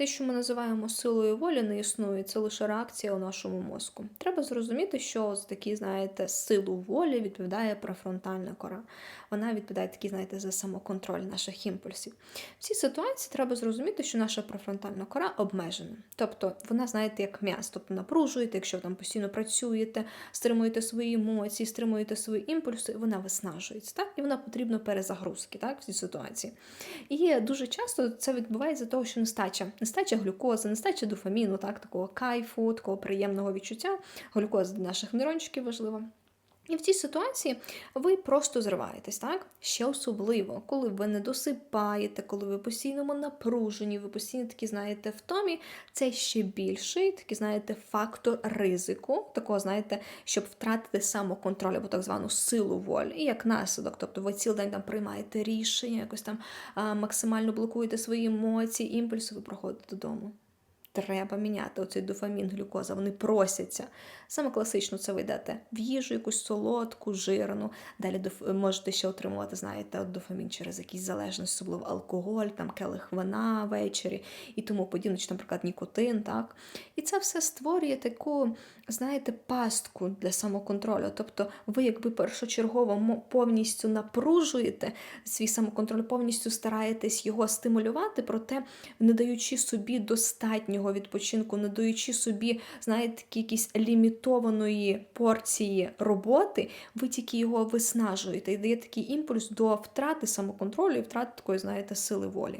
те, що ми називаємо силою волі, не існує, це лише реакція у нашому мозку. Треба зрозуміти, що з такі, знаєте, силу волі відповідає префронтальна кора. Вона відповідає такі, знаєте, за самоконтроль наших імпульсів. В цій ситуації треба зрозуміти, що наша префронтальна кора обмежена. Тобто вона, знаєте, як м'яз, тобто напружуєте, якщо ви там постійно працюєте, стримуєте свої емоції, стримуєте свої імпульси, вона виснажується, так? І вона потрібна перезагрузки, так, в цій ситуації. І дуже часто це відбувається того, що нестача, нестача глюкози, нестача дофаміну, так, такого кайфу, такого приємного відчуття. Глюкоза для наших нейрончиків важлива. І в цій ситуації ви просто зриваєтесь, так? Ще особливо, коли ви не досипаєте, коли ви постійно напружені, ви постійно такі, знаєте, втомі, це ще більший такий, знаєте, фактор ризику, такого, знаєте, щоб втратити самоконтроль або так звану силу волі. І як наслідок, тобто ви цілий день там приймаєте рішення, якось там максимально блокуєте свої емоції, імпульси, ви проходите додому. Треба міняти оцей дофамін, глюкоза, вони просяться. Саме класично це ви йдете в їжу, якусь солодку, жирну. Далі можете ще отримувати, знаєте, от дофамін через якісь залежності, особливо алкоголь, там келих вина ввечері і тому подібне, чи, наприклад, нікотин. так? І це все створює таку, знаєте, пастку для самоконтролю. Тобто ви, якби першочергово повністю напружуєте свій самоконтроль, повністю стараєтесь його стимулювати, проте не даючи собі достатнього відпочинку, не даючи собі, знаєте, такі якісь лімітованої порції роботи, ви тільки його виснажуєте і дає такий імпульс до втрати самоконтролю і втрати такої, знаєте, сили волі.